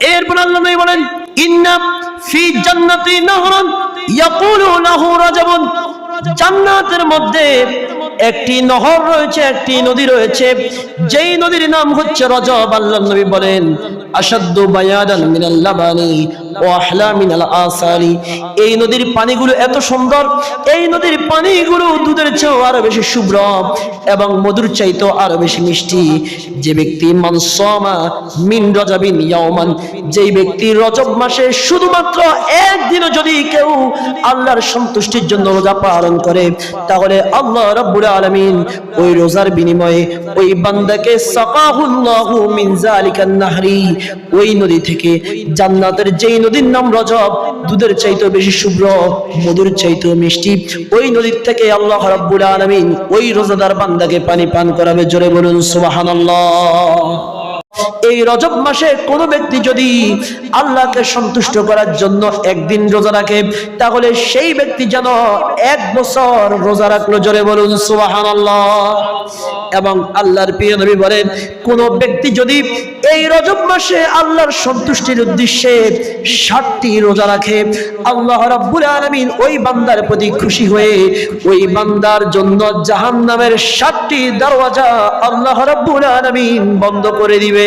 এরপর আল্লাহ নবী বলেন, ইন্না ফি জান্নাতি নাহরান ইয়াকুলু লাহু রাজাবুন। জান্নাতের মধ্যে একটি নহর রয়েছে, একটি নদী রয়েছে। যেই নদীর নাম হচ্ছে রজব, আল্লাহ নবী বলেন আসাদ্দু বায়াদান মিনাল লাবানি ও আহলা মিনাল আসালি এই নদীর পানিগুলো এত সুন্দর, এই নদীর পানিগুলো দুধের চেয়েও আরও বেশি শুভ্র এবং মধুর চাইতেও আরও বেশি মিষ্টি। যে ব্যক্তি মানসমা মিন রজাবিন ইয়াওমান, যেই ব্যক্তি রজব মাসে শুধুমাত্র একদিনও যদি কেউ আল্লাহর সন্তুষ্টির জন্য রোজা পালন করে, তাহলে আল্লাহ রাব্বুল আলামিন ওই রোজার বিনিময়ে ওই বান্দাকে সাকাহুল্লাহু মিন জালিকান নাহরি ওই নদী থেকে জান্নাতের যেই নদীর নাম রজব, দুধের চাইতেও বেশি শুভ্র, মধুর চাইতেও মিষ্টি। ওই নদীর থেকে আল্লাহ রাব্বুল আলামিন ওই রোজাদার বান্দাকে পানি পান করাবে। জোরে বলুন, সুবহানাল্লাহ। এই রজব মাসে কোনো ব্যক্তি যদি আল্লাহকে সন্তুষ্ট করার জন্য একদিন রোজা রাখে, তাহলে সেই ব্যক্তি যেন এক বছর রোজা রাখল, জোরে বলুন, সুবহানাল্লাহ। এবং আল্লাহর প্রিয় নবী বলেন, কোন ব্যক্তি যদি এই রজব মাসে আল্লাহর সন্তুষ্টির উদ্দেশ্যে ষাটটি রোজা রাখে, আল্লাহ রাব্বুল আলামিন ওই বান্দার প্রতি খুশি হয়ে ওই বান্দার জন্য জাহান্নামের ষাটটি দরওয়াজা আল্লাহ রাব্বুল আলামিন বন্ধ করে দিবে।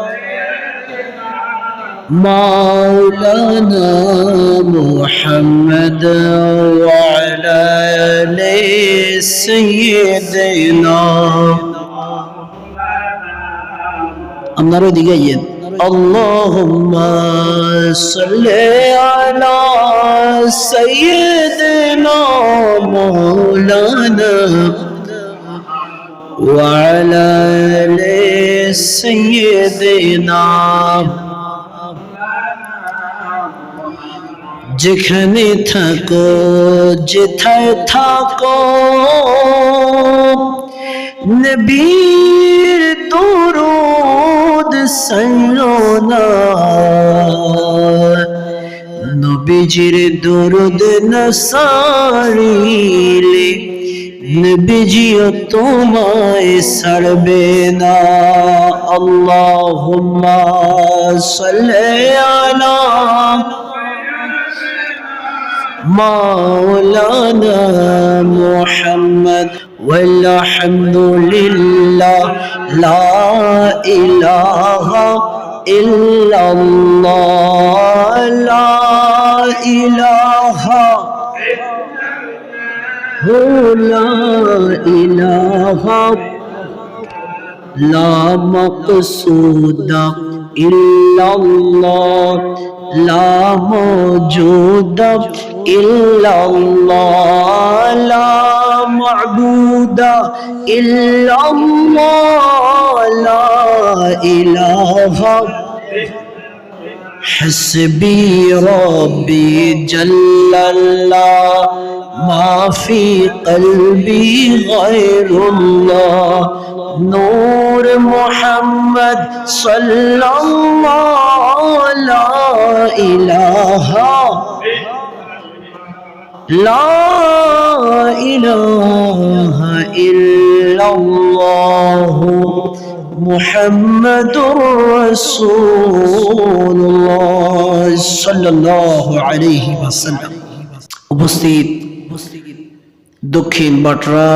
مولانا محمد وعلى آل سيدنا আপনার ওইদিকে ইয়েন اللهم صل على سيدنا مولانا وعلى آل سيدنا যেখানে থাকো, যেথায় থাকো। নবীর দরুদ সৈনা নবীজির দরুদ নসারিলে নবীজিও তোমায় ছাড়বে না। আল্লাহুম্মা সাল্লি আলা مولانا محمد والحمد لله لا إله إلا الله لا إله هو لا إله لا مقصود إلا الله. لا موجود إلا الله لا معبود إلا الله لا إله. حسبي ربي جل الله ما في قلبي غير الله. نور محمد صلى الله لا إله لا إله إلا الله محمد رسول الله صلى الله عليه وسلم উপস্থিত দক্ষিণ বাটরা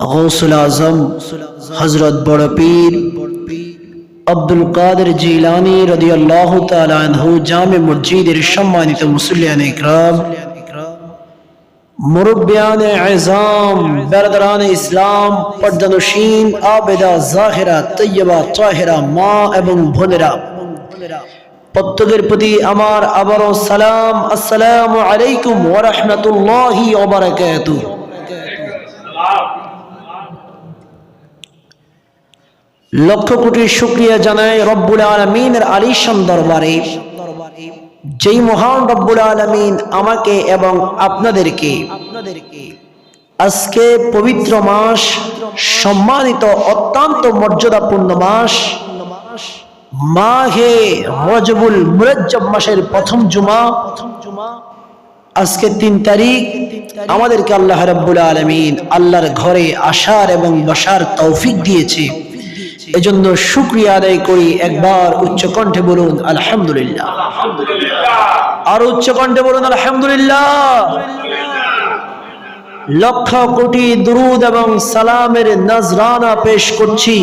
গৌসুল আজম হজরত বড় পীর আব্দুল কাদের জিলানি রাদিয়াল্লাহু তাআলা আনহু জামে মসজিদের সম্মানিত মুসল্লিয়ান ইকরাম, মুরব্বিয়ান আযম বরদরান ইসলাম পর্দানশীন আবেদা, জাহিরা, তৈয়বা, তাহিরা, মা এবং বোনেরা। প্রত্যেকের প্রতি আমার আবারও সালাম, আসসালামু আলাইকুম ওয়া রাহমাতুল্লাহি ওয়া বারাকাতুহু লক্ষ কোটি শুক্রিয়া জানায় রব্বুল আলমিনের আলিশান দরবারে। যেই মহান রব্বুল আলমিন আমাকে এবং আপনাদেরকে আজকে পবিত্র মাস, সম্মানিত অত্যন্ত মর্যাদাপূর্ণ মাস মাহে রজবুল মুরজ্জব মাসের প্রথম জুমা প্রথম জুমা। আজকে তিন তারিখ, আমাদেরকে আল্লাহ রব্বুল আলমিন আল্লাহর ঘরে আসার এবং বসার তৌফিক দিয়েছে। এজন্য শুক্রিয়া আদায় করি। একবার উচ্চ কণ্ঠে বলুন আলহামদুলিল্লাহ। আর উচ্চ কণ্ঠে বলুন আলহামদুলিল্লাহ। লক্ষ কোটি দুরুদ এবং সালামের নজরানা পেশ করছি।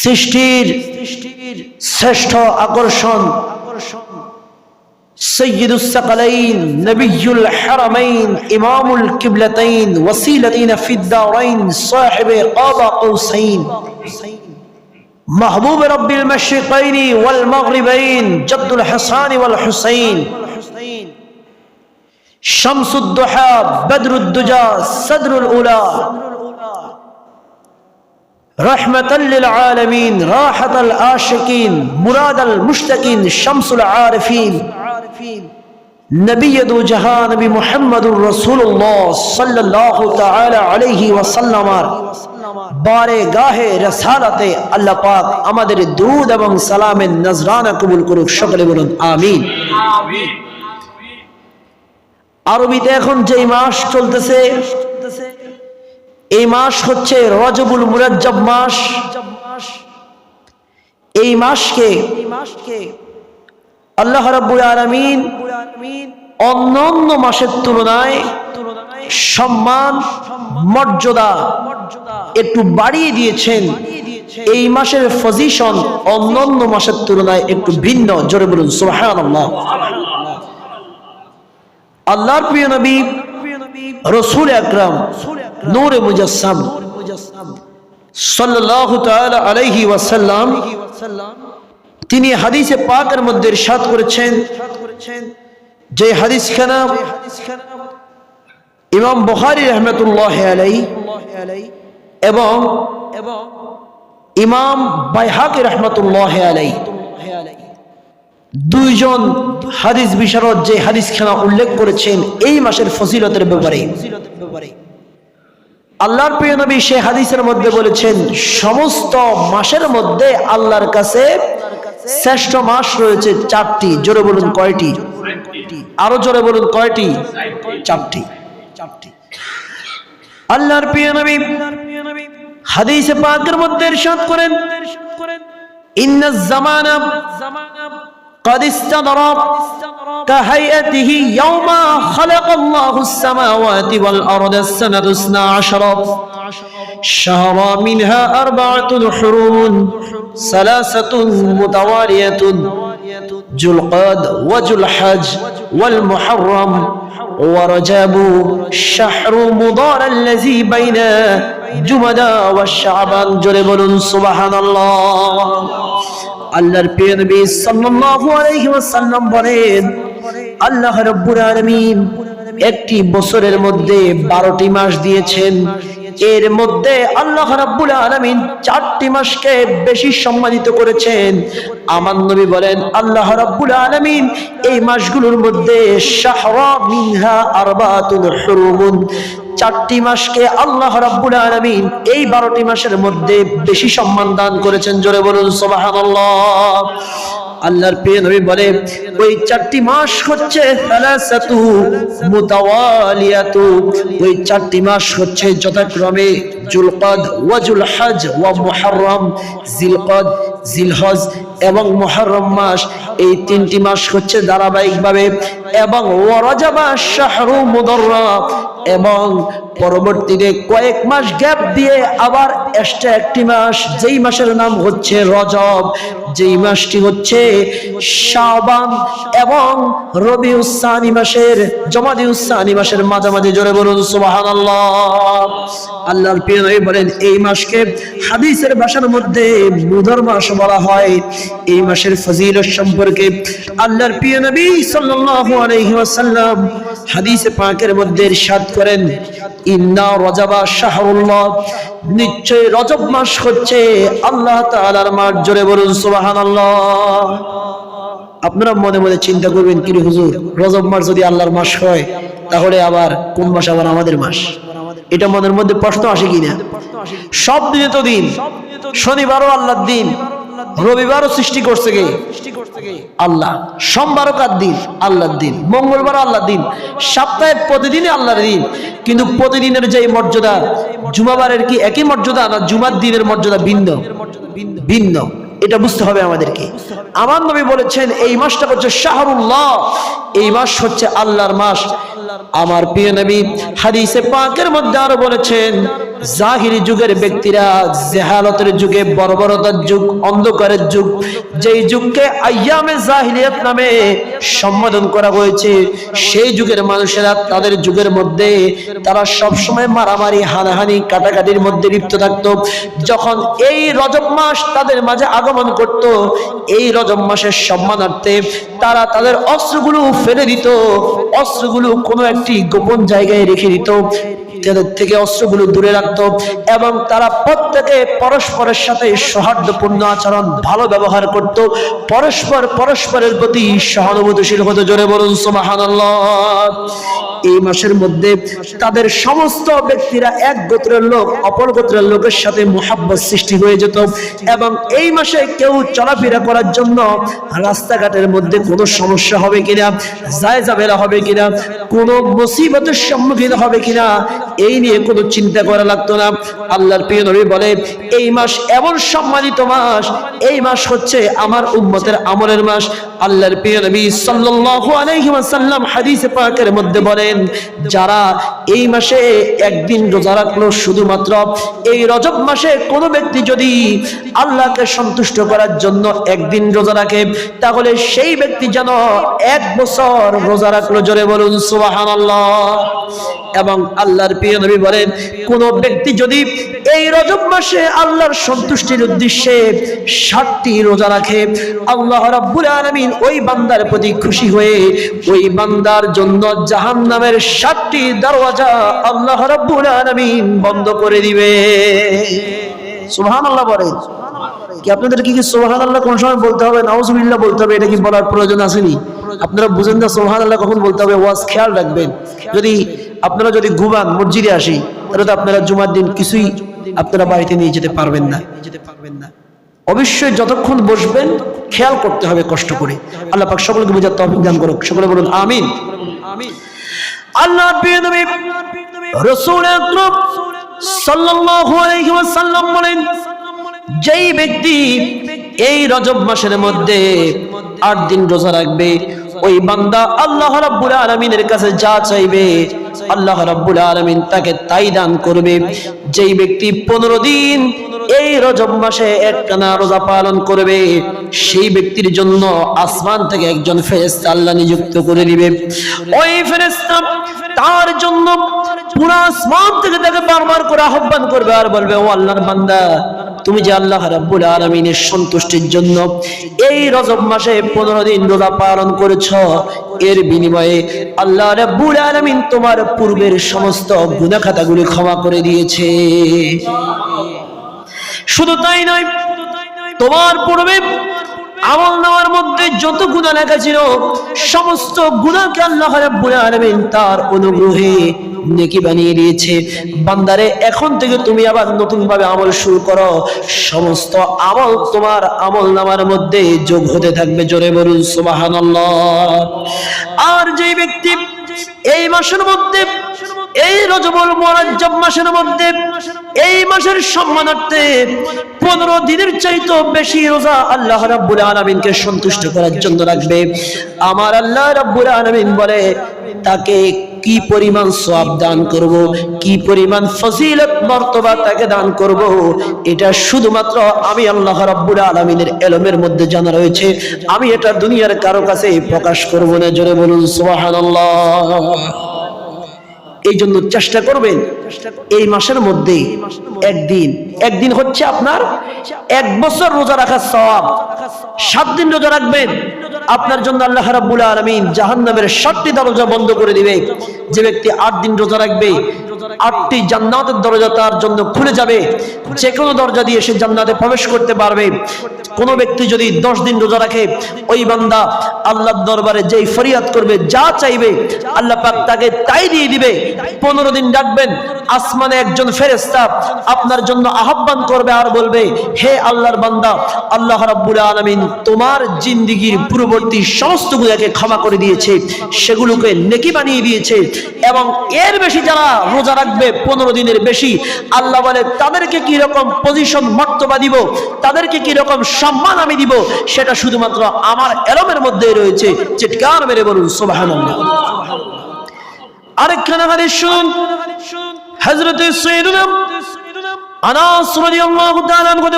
সৃষ্টির শ্রেষ্ঠ আকর্ষণ سيد الثقلين نبي الحرمين إمام القبلتين وسيلتين في الدارين صاحب قاب قوسين. محبوب رب المشرقين والمغربين جد الحسان والحسين. شمس الضحى بدر الدجى صدر الأولى. رحمة للعالمين راحة العاشقين مراد المشتقين شمس العارفين. নবীজাহান নবী মোহাম্মদুর রসুল্লাহ সাল্লাহ আলহি ওয়াসাল্লামার বারে গাহে রসালাতে আল্লাহ পাক আমাদের দুধ এবং সালামের নজরানা কবুল করুক, সকলে বলুন, আমিন। আরবিতে এখন যে মাস চলতেছে, এই মাস হচ্ছে রজবুল মুরাজ্জব মাস। এই মাসকে আল্লাহ রব্বুল আলমিন অন্যান্য মাসের তুলনায় সম্মান, মর্যাদা একটু বাড়িয়ে দিয়েছেন। এই মাসের পজিশন অন্যান্য মাসের তুলনায় একটু ভিন্ন। জোরে বলুন, সুবহানাল্লাহ। আল্লাহর প্রিয় নবী, রসুল আকরাম, নূরে ওয়াসাল্লাম, তিনি হাদিসে পাকের মধ্যে ইরশাদ করেছেন যে হাদিস খানা ইমাম বুখারী রাহমাতুল্লাহি আলাইহি এবং ইমাম বাইহাকি রাহমাতুল্লাহি আলাইহি দুইজন হাদিস বিশারদ যে হাদিস খানা উল্লেখ করেছেন এই মাসের ফজিলতের ব্যাপারে। আল্লাহর প্রিয় নবী সে হাদিসের মধ্যে বলেছেন, সমস্ত মাসের মধ্যে আল্লাহর কাছে শ্রেষ্ঠ মাস রয়েছে চারটি, জোরে বলুন কয়টি? আরো জোরে বলুন কয়টি চারটি চারটি আল্লাহর প্রিয় নবী হাদিসে পাকের মধ্যে ইরশাদ করেন ইন্নাজ জামানা قد استدرى كهيئته يوم خلق الله السماوات والأرض السنة اثنا عشر شهرا منها أربعة حرم ثلاثة متوالية ذو القاد وذو الحج والمحرم ورجاب شهر مضار الذي بين جمدا والشعبان جرب سبحان الله আল্লাহর প্রিয় নবী সাল্লাল্লাহু আলাইহি ওয়াসাল্লাম বলেন আল্লাহ রাব্বুল আলামিন একটি বছরের মধ্যে 12টি মাস দিয়েছেন এর মধ্যে আল্লাহ রাব্বুল আলামিন চারটি মাসকে বেশি সম্মানিত করেছেন। আমার নবী বলেন, আল্লাহ রাব্বুল আলামিন এই মাসগুলোর মধ্যে শাহরা মিনহা আরবাতুন হুরুমুন চারটি মাসকে আল্লাহ রাব্বুল আলামিন এই বারোটি মাসের মধ্যে বেশি সম্মান দান করেছেন। জোরে বলুন, সুবহানাল্লাহ। আল্লাহর প্রিয় নবী বলে ওই চারটি মাস হচ্ছে মুতাওয়ালিয়াতু। ওই চারটি মাস হচ্ছে যথাক্রমে জুলকাদ ওয়া জুলহজ ওয়া মুহররম, জিলকাদ, জিলহজ এবং মুহররম মাস এই তিনটি মাস হচ্ছে ধারাবাহিকভাবে এবং শাহরু এবং পরবর্তীতে কয়েক মাস গ্যাপ দিয়ে আবার এক্সট্রা একটি মাস, যেই মাসের নাম হচ্ছে রজব। যেই মাসটি হচ্ছে শাবান এবং রবি উসানি মাসের জমাদি উসানি মাসের মাঝামাঝি, জোরে বলুন আল্লাহ আল্লাহর বলেন, এই মাসকে হাদিসের ভাষার মধ্যে মুদর মাস বলা হয়। এই মাসের সম্পর্কে আল্লাহর প্রিয় নবী হাদিসে মধ্যে করেন, ইন্না রজাবা শাহরুল্লাহ। নিশ্চয় রজব মাস হচ্ছে আল্লাহ জোরে বলুন আপনারা মনে মনে চিন্তা করবেন কি হুজুর, রজব মাস যদি আল্লাহর মাস হয়, তাহলে আবার কোন মাস আবার আমাদের মাস? এটা মনের মধ্যে প্রশ্ন আসে কিনা? সব দিনে তো দিন। শনিবারও আল্লাহর দিন। রবিবারও সৃষ্টি করছে কে? আল্লাহ। সোমবারও কার দিন আল্লাহর দিন। মঙ্গলবার আল্লাহর দিন। সপ্তাহের প্রতিদিনই আল্লাহর দিন। কিন্তু প্রতিদিনের যে মর্যাদা, জুমাবারের কি একই মর্যাদা না জুমার দিনের মর্যাদা ভিন্ন? ভিন্ন। এটা বুঝতে হবে আমাদেরকে। আমার নবী বলেছেন, এই মাসটা হচ্ছে শাহরুল্লাহ, এই মাস হচ্ছে আল্লাহর মাস। আমার প্রিয় নবী হাদিসে পাকের মধ্যে আরও বলেছেন, জাহিরি যুগের ব্যক্তিরা জেহালতের যুগে, বর্বরতার যুগ, অন্ধকারের যুগ, যেই যুগকে আইয়ামে জাহিলিয়াত নামে সম্বোধন করা হয়েছে, সেই যুগের মানুষেরা তাদের যুগের মধ্যে তারা সব সময় মারামারি, হানাহানি, কাটাকাটির মধ্যে লিপ্ত থাকতো। যখন এই রজব মাস তাদের মাঝে আগমন করত, এই রজব মাসের সম্মানার্থে তারা তাদের অস্ত্রগুলো ফেলে দিত, অস্ত্রগুলো কোনো একটি গোপন জায়গায় রেখে দিত। তাদের থেকে অস্ত্রগুলো দূরে রাখত এবং তারা প্রত্যেকে পরস্পরের সাথে সৌহার্দ্যপূর্ণ আচরণ, ভালো ব্যবহার করত। পরস্পর পরস্পরের প্রতি সহানুভূতিশীল হতে জোরে বলুন, সুবহানাল্লাহ। এই মাসের মধ্যে তাদের সমস্ত ব্যক্তিরা এক গোত্রের লোক, অপর গোত্রের লোকের সাথে মোহাব্বত সৃষ্টি হয়ে যেত এবং এই মাসে কেউ চলাফেরা করার জন্য রাস্তাঘাটের মধ্যে কোনো সমস্যা হবে কিনা যায় যাবেরা হবে কিনা, কোনো মুসিবতের সম্মুখীন হবে কিনা এই নিয়ে কোনো চিন্তা করা লাগতো না। আল্লাহর প্রিয় নবী বলে এই মাস এমন সম্মানিত মাস, এই মাস হচ্ছে আমার উম্মতের আমলের মাস। আল্লাহর প্রিয় নবী সাল্লাল্লাহু আলাইহি ওয়াসাল্লাম হাদিসে পাকের মধ্যে বলেন, যারা এই মাসে একদিন রোজা রাখল, শুধুমাত্র এই রজব মাসে কোনো ব্যক্তি যদি আল্লাহকে সন্তুষ্ট করার জন্য একদিন রোজা রাখে, তাহলে সেই ব্যক্তি যেন এক বছর রোজা রাখল। জোরে বলুন, সুবহানাল্লাহ। এবং আল্লাহর প্রিয় নবী বলেন, কোন ব্যক্তি যদি এই রজব মাসে আল্লাহর সন্তুষ্টির উদ্দেশ্যে ষাটটি রোজা রাখে, আল্লাহ রাব্বুল আলামিন ওই বান্দার প্রতি খুশি হয়ে ওই বান্দার জন্য জাহান্নামের ষাটটি দরওয়াজা আল্লাহ রাব্বুল আলামিন বন্ধ করে দিবে। সুবহানাল্লাহ বলেন। কি আপনাদের কি সোহান আল্লাহ কোন সময় বলতে হবে? নাউজুবিল্লাহ বলতে হবে, এটা কি বলার প্রয়োজন আসেনি আপনারা বুঝেন না সোহান আল্লাহ কখন বলতে হবে, ওয়াজ খেয়াল রাখবেন। যদি আপনারা যদি ঘুমান, মসজিদে আসি, তাহলে তো আপনারা জুমার দিন কিছুই আপনারা বাড়িতে নিয়ে যেতে পারবেন না। যেতে পারবেন না অবশ্যই যতক্ষণ বসবেন, খেয়াল করতে হবে, কষ্ট করে। আল্লাহ পাক সকলকে বোঝার তৌফিক দান করুক। সকলে বলুন, আমিন। আল্লাহ রাসূল সাল্লাল্লাহু আলাইহি ওয়াসাল্লাম বলেন, যেই ব্যক্তি এই রজব মাসের মধ্যে আট দিন রোজা রাখবে, ওই বান্দা আল্লাহ রাব্বুল আলামিনের কাছে যা চাইবে আল্লাহ রাব্বুল আলামিন তাকে তাই দান করবে। যেই ব্যক্তি পনেরো দিন এই রজব মাসে একটানা রোজা পালন করবে, সেই ব্যক্তির জন্য আসমান থেকে একজন ফেরেশতা আল্লাহ নিযুক্ত করে দিবে। ওই ফেরেশতা তার জন্য পুরো আসমান থেকে তাকে বারবার করে আহ্বান করবে আর বলবে, ও আল্লাহর বান্দা তুমি যে আল্লাহ রাব্বুল আলামিনের সন্তুষ্টির জন্য এই রজব মাসে পনেরো দিন রোজা পালন করেছ এর বিনিময়ে আল্লাহ রাব্বুল আলামিন তোমার পূর্বের সমস্ত গুনাহ খাতাগুলি ক্ষমা করে দিয়েছে। শুধু তাই নয় তোমার পূর্বে আমল নেওয়ার মধ্যে যত গুণা লেখা ছিল, সমস্ত গুণাকে আল্লাহ রাব্বুল আলামিন তার অনুগ্রহে নেকি বানিয়ে দিয়েছে। বান্দারে, এখন থেকে তুমি আবার নতুন ভাবে আমল শুরু করো। সমস্ত আমল তোমার আমল নামার মধ্যে যোগ হতে থাকবে। জোরে বলুন, সুবহানাল্লাহ। আর যে ব্যক্তি এই মাসের মধ্যে এই রজবুল মোরাজ্জব মাসের মধ্যে, এই মাসের সম্মানার্থে পনেরো দিনের চাইতো বেশি রোজা আল্লাহ রাব্বুল আলামিনকে সন্তুষ্ট করার জন্য রাখবে। আমার আল্লাহ রাব্বুল আলামিন বলে, তাকে কি পরিমাণ সওয়াব দান করব, কি পরিমাণ ফজিলত, মর্তবা তাকে দান করব, এটা শুধুমাত্র আমি আল্লাহ রাব্বুল আলামিনের এলমের মধ্যে জানা রয়েছে। আমি এটা দুনিয়ার কারও কাছে প্রকাশ করব না, জোরে বলুন সুবহানাল্লাহ। এই জন্য চেষ্টা করবেন এই মাসের মধ্যে একদিন। একদিন হচ্ছে আপনার এক বছর রোজা রাখার সওয়াব। সাত দিন রোজা রাখবেন। আপনার জন্য আল্লাহ রাব্বুল আলামিন জাহান্নামের সাতটি দরজা বন্ধ করে দিবে। যে ব্যক্তি আট দিন রোজা রাখবে, আটটি জান্নাতের দরজা তার জন্য খুলে যাবে। যে কোনো দরজা দিয়ে সে জান্নাতে প্রবেশ করতে পারবে। কোন ব্যক্তি যদি দশ দিন রোজা রাখে, ওই বান্দা আল্লাহর দরবারে যেই ফরিয়াদ করবে, যা চাইবে, আল্লাহ পাক তাকে তাই দিয়ে দিবে। পনেরো দিন ডাকবেন, আসমানে একজন ফেরেস্তা আপনার জন্য আহ্বান করবে আর বলবে, হে আল্লাহর বান্দা, আল্লাহ রাব্বুল আলামিন তোমার জিন্দিগির পূর্ববর্তী সমস্ত গুলাকে ক্ষমা করে দিয়েছে, সেগুলোকে নেকি বানিয়ে দিয়েছে এবং এর বেশি যারা রোজা রাখবে, পনেরো দিনের বেশি, আল্লাহ বলে, তাদেরকে কি রকম পজিশন মর্তবা দিব, তাদেরকে কি রকম সম্মান আমি দিব, সেটা শুধুমাত্র আমার এলমের মধ্যে রয়েছে। চিৎকার মেরে বলুন, সুবহানাল্লাহ। আরেকখানা হাদিস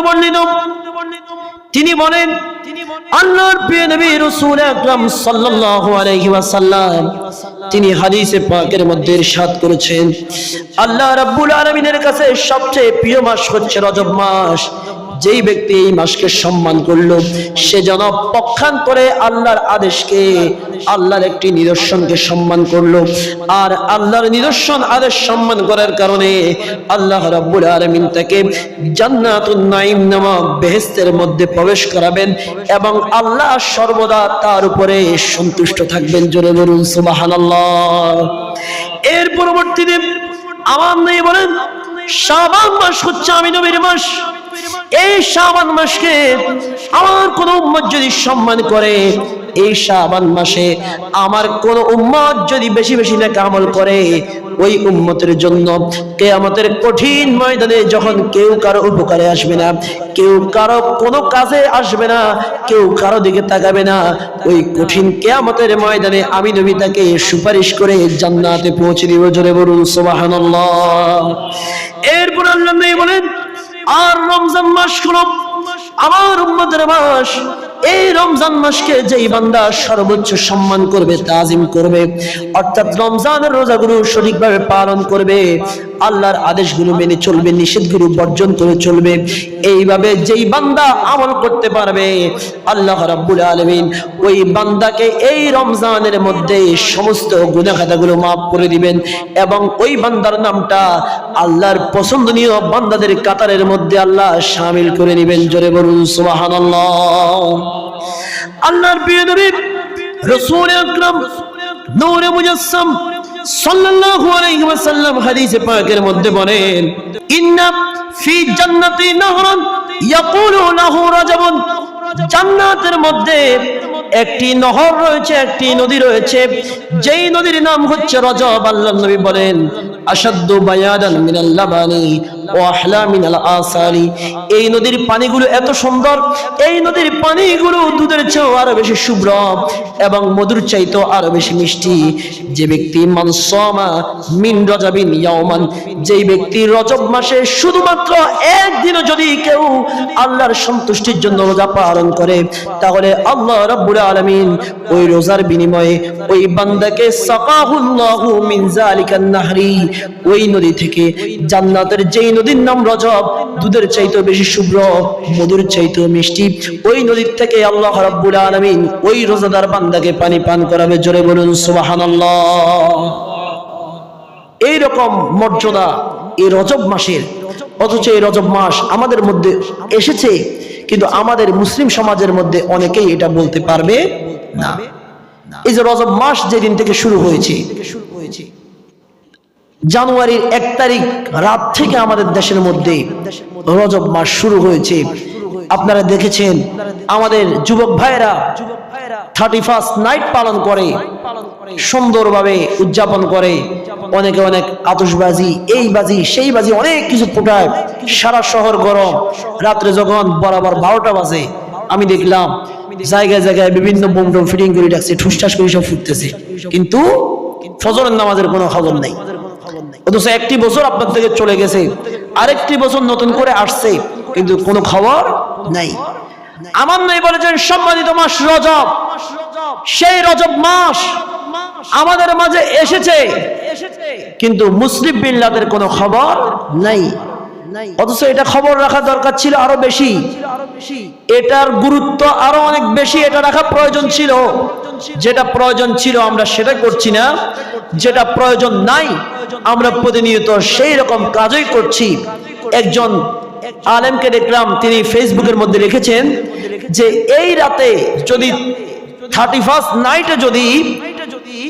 বর্ণিত। তিনি বলেন, আল্লাহর প্রিয় নবী সাল্লাল্লাহু আলাইহি ওয়াসাল্লাম তিনি হাদিসে পাকের মধ্যে ইরশাদ করেছেন। আল্লাহ রাব্বুল আলামিনের কাছে সবচেয়ে প্রিয় মাস হচ্ছে রজব মাস। যেই ব্যক্তি এই মাসকে সম্মান করল, সে যেন পক্ষান্তরে আল্লাহর আদেশকে, আল্লাহর একটি নিদর্শনকে সম্মান করল। আর আল্লাহর নিদর্শন আদেশ সম্মান করার কারণে আল্লাহ রাব্বুল আলামিন তাকে জান্নাতুন নাঈম নামক বেহেশতের মধ্যে প্রবেশ করাবেন এবং আল্লাহ সর্বদা তার উপরে সন্তুষ্ট থাকবেন। জোরে বলুন, সুবহানাল্লাহ। এর পরবর্তীতে আমার নেই বলেন, শাবান মাস হচ্ছে আমি নবীর মাস। এই শাবান মাসকে আমার কোন উম্মত যদি সম্মান করে, এই শাবান মাসে আমার কোন উম্মত যদি বেশি বেশি নেক আমল করে, ওই উম্মতের জন্য কেয়ামতের কঠিন ময়দানে যখন কেউ কারও উপকারে আসবে না, কেউ কারও কোনো কাজে আসবে না, কেউ কারও দিকে তাকাবে না, ওই কঠিন কেয়ামতের ময়দানে আমি নবী তাকে সুপারিশ করে জান্নাতে পৌঁছে দিব। জোরে বলুন, সুবহানাল্লাহ। এরপর আল্লাহ বলেন আর রমজান মাস হলো আমার উম্মতের মাস। এই রমজান মাসকে যেই বান্দা সর্বোচ্চ সম্মান করবে, তাজিম করবে, অর্থাৎ রমজানের রোজাগুলো সঠিকভাবে পালন করবে, আল্লাহর আদেশগুলো মেনে চলবে, নিষেধগুলো বর্জন করে চলবে, এইভাবে যেই বান্দা আমল করতে পারবে, আল্লাহ রাব্বুল আলামিন ওই বান্দাকে এই রমজানের মধ্যে সমস্ত গুনাহখাতাগুলো মাফ করে দিবেন এবং ওই বান্দার নামটা আল্লাহর পছন্দনীয় বান্দাদের কাতারের মধ্যে আল্লাহ সামিল করে নেবেন। জোরে বলুন, সুবহানাল্লাহ। আল্লাহর প্রিয় নবী, রাসূল আকরাম, নূরে মুজাসসাম সাল্লাল্লাহু আলাইহি ওয়াসাল্লাম হাদিসে পাকের মধ্যে বলেন, ইন্না ফি জান্নাতি নাহরান ইয়াকুলু লাহু রাজাবুন। জান্নাতের মধ্যে একটি নহর রয়েছে, একটি নদী রয়েছে। যেই নদীর নাম হচ্ছে রজব, আল্লাহ নবী বলেন আসাদ্দু বায়াদান মিনাল লাবানি ও আহলা মিনাল আসারি। এই নদীর পানিগুলো এত সুন্দর, এই নদীর পানিগুলো দুধের চেয়েও আরও বেশি শুভ্র এবং মধুর চাইতো আরও বেশি মিষ্টি। যে ব্যক্তি মানসমা মিন রজাবিন ইয়াওমান, যেই ব্যক্তি রজব মাসে শুধুমাত্র একদিনও যদি কেউ আল্লাহর সন্তুষ্টির জন্য রোজা পালন করে, তাহলে আল্লাহ রাব্বুল ওই রোজার বিনিময়ে ওই বান্দাকে ওই নদী থেকে জান্নাতের যেই নদীর নাম রজব, দুধের বেশি শুভ্র, মধুর মিষ্টি, ওই নদীর থেকে আল্লাহ রাব্বুল ওই রোজাদার বান্দাকে পানি পান করাবে, জোরে বলুন সুবহানাল্লাহ। এই রকম মর্যাদা এই রজব মাসের, অথচ এই রজব মাস আমাদের মধ্যে এসেছে কিন্তু আমাদের মুসলিম সমাজের মধ্যে অনেকেই এটা বলতে পারবে না। এই যে রজব মাস যেদিন থেকে শুরু হয়েছে, জানুয়ারির এক তারিখ রাত থেকে আমাদের দেশের মধ্যে রজব মাস শুরু হয়েছে। আপনারা দেখেছেন, আমাদের যুবক ভাইরা থার্টি ফার্স্ট নাইট পালন করে, সুন্দরভাবে উদযাপন করে। অনেকে অনেক আতশবাজি, এই বাজি, সেই বাজি, অনেক কিছু ফোটায়। সারা শহর গরম। রাত্রে যখন বরাবর বারোটা বাজে, আমি দেখলাম জায়গায় জায়গায় বিভিন্ন বোম টোম ফিটিং করে রাখছে ঠুসঠাস করে সব ফুটতেছে। কিন্তু ফজরের নামাজের কোনো খবর নেই। অথচ একটি বছর আপনার থেকে চলে গেছে। আরেকটি বছর নতুন করে আসছে, কিন্তু কোনো খবর নাই। আমার নেই বলেছেন সম্মানিত মাস রজব। সেই রজব মাস আমাদের মাঝে এসেছে। কিন্তু মুসলিম বিল্লাদের কোনো খবর নাই। অথচ এটা খবর রাখা দরকার ছিল আরও বেশি। এটার গুরুত্ব আরও অনেক বেশি এটা রাখা প্রয়োজন ছিল। যেটা প্রয়োজন ছিল আমরা সেটা করছি না। যেটা প্রয়োজন নাই আমরা প্রতিনিয়ত সেই রকম কাজই করছি। একজন আলেমকে দেখলাম তিনি ফেসবুকের মধ্যে রেখেছেন যে এই রাতে যদি থার্টি ফার্স্ট নাইটে যদি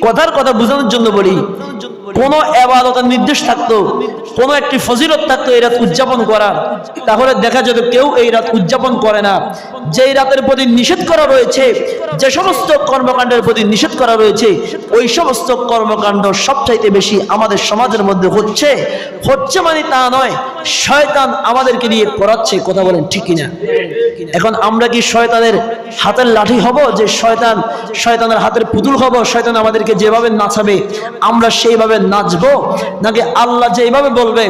কথার কথা বোঝানোর জন্য বলি, কোন এবাদতের নির্দেশ থাকতো, কোন একটি ফজিলত থাকতো এই রাত উদযাপন করা। তাহলে দেখা যেত কেউ এই রাত উদযাপন করে না। যেই রাতের প্রতি নিষেধ করা রয়েছে, যে সমস্ত কর্মকাণ্ডের প্রতি নিষেধ করা রয়েছে, ওই সমস্ত কর্মকাণ্ড সবচাইতে বেশি আমাদের সমাজের মধ্যে হচ্ছে। হচ্ছে মানে তা নয়, শয়তান আমাদেরকে নিয়ে করাচ্ছে কথা বলেন ঠিক কিনা? এখন আমরা কি শয়তানের হাতের লাঠি হব, যে শয়তান, শয়তানের হাতের পুতুল হব, শয়তান আমাদেরকে যেভাবে নাচাবে, আমরা সেইভাবে নাচবো। নাকি আল্লাহ যেভাবে বলবে,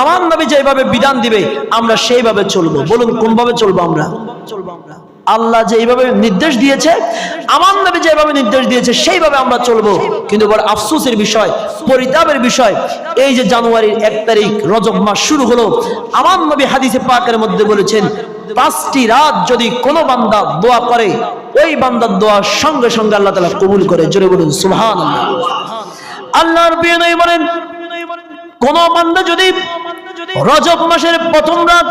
আমার নবী যেভাবে বিধান দিবে, আমরা সেইভাবে চলবো। বলুন, কোনভাবে চলবো আমরা? আল্লাহ যেভাবে নির্দেশ দিয়েছে, আমার নবী যেভাবে নির্দেশ দিয়েছে, সেইভাবে আমরা চলবো। কিন্তু বড় আফসোসের বিষয়, পরিতাপের বিষয়, এই যে জানুয়ারির এক তারিখ, রজব মাস শুরু হলো। আমার নবী হাদিসে পাকের মধ্যে বলেছেন পাঁচটি রাত যদি কোন বান্দা দোয়া করে, ওই বান্দার দোয়া সঙ্গে সঙ্গে আল্লাহ তালা কবুল করে। জোরে বলুন সুহান আল্লাহর বিয়ে বলেন, কোন বান্দা যদি রজব মাসের প্রথম রাত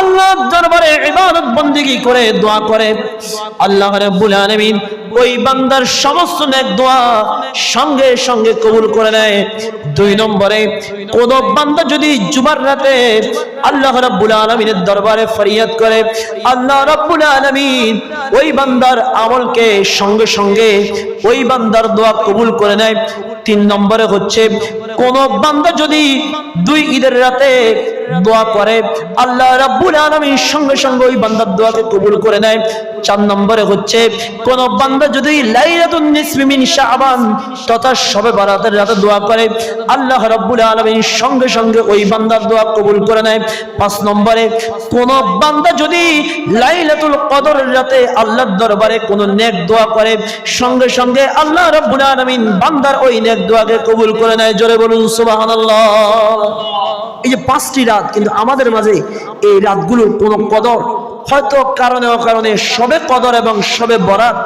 আল্লাহর দরবারে ইবাদত বন্দেগী করে, দোয়া করে। আল্লাহ রাব্বুল আলামিন ওই বান্দার সমস্ত নেক দোয়া সঙ্গে সঙ্গে কবুল করে নেয়। দুই নম্বরে, কোন বান্দা যদি জুমার রাতে আল্লাহ রাব্বুল আলামিনের দরবারে ফরিয়াদ করে, আল্লাহ রাব্বুল আলামিন ওই বান্দার আমলকে সঙ্গে সঙ্গে ওই বান্দার দোয়া কবুল করে নেয়। তিন নম্বরে হচ্ছে কোন বান্দা যদি দুই ঈদের রাতে দোয়া করে, আল্লাহ রাব্বুল আলামিন সঙ্গে সঙ্গে ওই বান্দার দোয়াকে কবুল করে নেয়। চার নম্বরে হচ্ছে, কোন বান্দা যদি আল্লাহ সঙ্গে সঙ্গে ওই বান্দার দোয়া কবুল করে নেয়। পাঁচ নম্বরে, কোন বান্দা যদি লাইলাতুল কদরের রাতে আল্লাহর দরবারে কোন নেক দোয়া করে, সঙ্গে সঙ্গে আল্লাহ রাব্বুল আলামিন বান্দার ওই নেক দোয়াকে কবুল করে নেয়। জোরে বলুন, সুবহানাল্লাহ। এই যে পাঁচটি রাত, কিন্তু আমাদের মাঝে এই রাতগুলোর কোনো কদর হয়তো কারণে অকারণে সবে কদর এবং সবে বরাত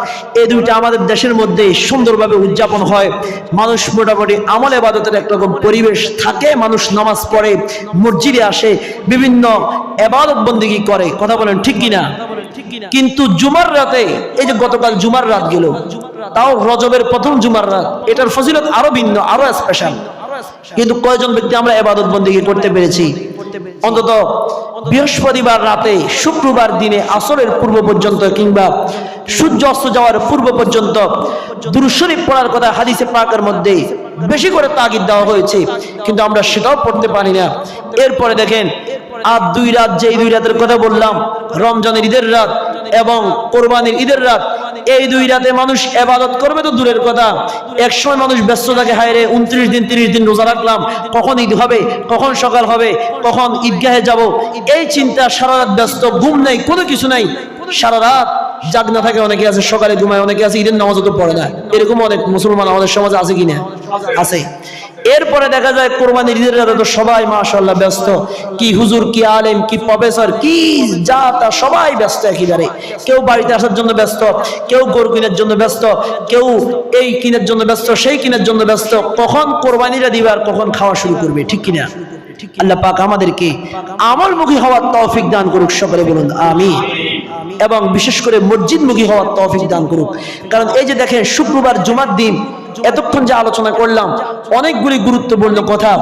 এই দুইটা আমাদের দেশের মধ্যে সুন্দরভাবে উদযাপন হয়। মানুষ মোটামুটি আমল এবাদতের একরকম পরিবেশ থাকে। মানুষ নামাজ পড়ে, মসজিদে আসে, বিভিন্ন এবাদত বন্দিগি করে। কথা বলেন ঠিক কিনা? কিন্তু জুমার রাতে, এই যে গতকাল জুমার রাত গেল, তাও রজবের প্রথম জুমার রাত, এটার ফজিলত আরও ভিন্ন, আরও স্পেশাল কিন্তু কয়জন ব্যক্তি আমরা এবাদত বন্দিগি করতে পেরেছি? অন্তত বৃহস্পতিবার রাতে, শুক্রবার দিনে, আসরের পূর্ব পর্যন্ত কিংবা সূর্য অস্ত যাওয়ার পূর্ব পর্যন্ত দুরুশরীফ পড়ার কথা হাদিসে পাকের মধ্যে বেশি করে তাগিদ দেওয়া হয়েছে, কিন্তু আমরা সেটাও পড়তে পারি না। এরপরে দেখেন, আর দুই রাত যেই দুই রাতের কথা বললাম, রমজানের ঈদের রাত এবং কোরবানির ঈদের রাত এই দুই রাতে মানুষ এবাদত করবে তো দূরের কথা। এক সময় মানুষ ব্যস্ত থাকে হায়রে উনত্রিশ দিন, তিরিশ দিন রোজা রাখলাম, কখন ঈদ হবে, কখন সকাল হবে, কখন ঈদগাহে যাব। এই চিন্তা সারা রাত ব্যস্ত, ঘুম নেই, কোনো কিছু নাই। সারা রাত জাগ না থাকে, অনেকে আছে সকালে ঘুমায়, অনেকে আছে ঈদের নামাজও তো পড়ে না। এরকম অনেক মুসলমান আমাদের সমাজে আছে কিনা? আছে। এরপরে দেখা যায় কোরবানির ঈদের রাতে তো সবাই, মাশাআল্লাহ, ব্যস্ত। কি হুজুর, কি আলেম, কি প্রফেসর, কি যা তা সবাই ব্যস্ত একেবারে কেউ বাড়িতে আসার জন্য ব্যস্ত, কেউ গরু কিনের জন্য ব্যস্ত, কেউ এই কিনের জন্য ব্যস্ত, সেই কিনের জন্য ব্যস্ত। কখন কোরবানিরা দিবে আর কখন খাওয়া শুরু করবে, ঠিক কিনা? আল্লাহ পাক আমাদেরকে আমলমুখী হওয়ার তৌফিক দান করুক, সকলে বলুন আমি এবং বিশেষ করে মসজিদমুখী হওয়ার তৌফিক দান করুক। কারণ এই যে দেখেন, শুক্রবার, জুমার দিন এতক্ষণ যে আলোচনা করলাম, অনেকগুলি গুরুত্বপূর্ণ কথা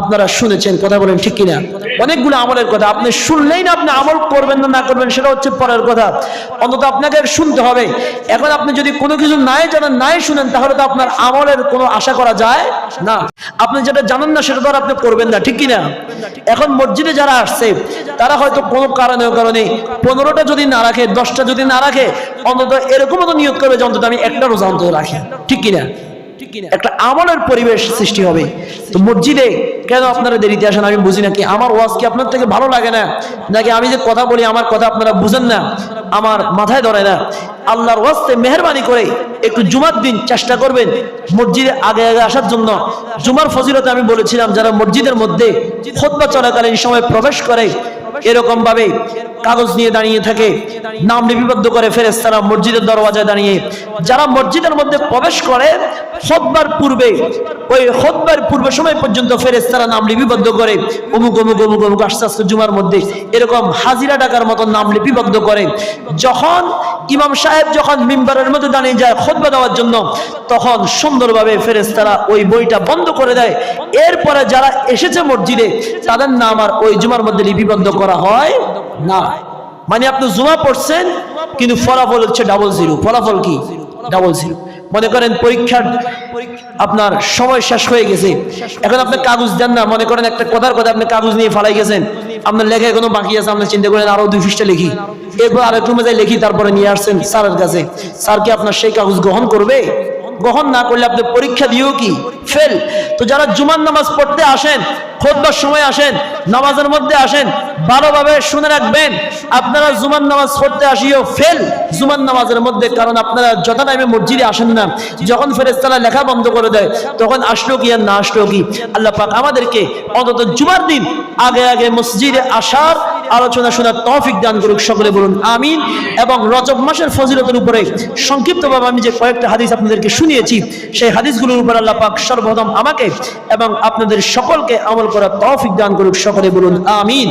আপনারা শুনেছেন, কথা বলেন ঠিক কিনা? অনেকগুলো আমলের কথা, আপনি শুনলেই না আপনি আমল করবেন না না করবেন, সেটা হচ্ছে পরের কথা। অন্তত আপনাকে শুনতে হবে। এখন আপনি যদি কোনো কিছু নাই জানেন, নাই শুনেন, তাহলে তো আপনার আমলের কোনো আশা করা যায় না। আপনি যেটা জানেন না, সেটা তো আপনি করবেন না, ঠিক কিনা? এখন মসজিদে যারা আসছে, তারা হয়তো কোনো কারণে কারণে পনেরোটা যদি না রাখে, দশটা যদি না রাখে, অন্তত এরকমও তো নিয়োগ করবে যে অন্তত আমি একটা রোজা অন্তত রাখি, ঠিক কিনা? একটা আমলের পরিবেশ সৃষ্টি হবে। তো মসজিদে কেন আপনারা দেরিতে আসেন আমি বুঝি না কি? আমার ওয়াজ কি আপনার থেকে ভালো লাগে না? নাকি আমি যে কথা বলি, আমার কথা আপনারা বুঝেন না? আমার মাথায় ধরে না। আল্লাহর ওয়াস্তে মেহরবানি করে একটু জুমার দিন চেষ্টা করবেন মসজিদে আগে আগে আসার জন্য। জুমার ফজিলতে আমি বলেছিলাম, যারা মসজিদের মধ্যে খোদবা চলাকালীন সময় প্রবেশ করে এরকম ভাবে কাগজ নিয়ে দাঁড়িয়ে থাকে, নাম লিপিবদ্ধ করে ফেরেস্তারা মসজিদের দরওয়াজায় দাঁড়িয়ে। যারা মসজিদের মধ্যে প্রবেশ করে, খোদবার পূর্বে, ওই খোদবার পূর্ব সময় পর্যন্ত ফেরেস্তারা নাম লিপিবদ্ধ করে, অমুক অমুক অমুক অমুক, আস্তে আস্তে জুমার মধ্যে এরকম হাজিরা টাকার মতো নাম লিপিবদ্ধ করে। যখন ইমাম সাহেব যখন মিম্বারের মধ্যে দাঁড়িয়ে যায় খোদবা দেওয়ার জন্য, তখন সুন্দরভাবে ফেরেস্তারা ওই বইটা বন্ধ করে দেয়। এরপরে যারা এসেছে মসজিদে, তাদের নাম আর ওই জুমার মধ্যে লিপিবদ্ধ করা হয় না। মানে আপনি জুমা পড়ছেন, কিন্তু ফলাফল হচ্ছে ডাবল জিরো ফলাফল কি? ডাবল জিরো মনে করেন পরীক্ষার আপনার সময় শেষ হয়ে গেছে। এখন আপনি কাগজ দেন না, মনে করেন একটা কথার কথা আপনি কাগজ নিয়ে ফালাই গেছেন। আপনার লেখা এখনও বাকি আছে, আপনি চিন্তা করেন আরও দুই পৃষ্ঠা লিখি। এরপর আরেক রুমে যাই লিখি, তারপরে নিয়ে আসছেন স্যারের কাছে। স্যার কি আপনার সেই কাগজ গ্রহণ করবে? গ্রহণ না করলে আপনি পরীক্ষা দিয়েও কি? ফেল। তো যারা জুমার নামাজ পড়তে আসেন, খোদবার সময় আসেন, নামাজের মধ্যে আসেন, ভালোভাবে শুনে রাখবেন, আপনারা জুমান নামাজ পড়তে আসিও ফেল। জুমার নামাজের মধ্যে কারণ আপনারা যত টাইমে মসজিদে আসেন না। যখন ফেরেস্তারা লেখা বন্ধ করে দেয়, তখন আসলো কি আর না আসলো কি? আল্লাহ পাক আমাদেরকে অন্তত জুমার দিন আগে আগে মসজিদে আসার আলোচনা শোনার তৌফিক দান করুক সকলে বলুন, আমিন। এবং রজব মাসের ফজিলতের উপরে সংক্ষিপ্তভাবে আমি যে কয়েকটা হাদিস আপনাদেরকে শুনিয়েছি, সেই হাদিসগুলোর উপর আল্লাহ পাক সর্বপ্রথম আমাকে এবং আপনাদের সকলকে আমল করার তৌফিক দান করুক সকলে বলুন, আমিন।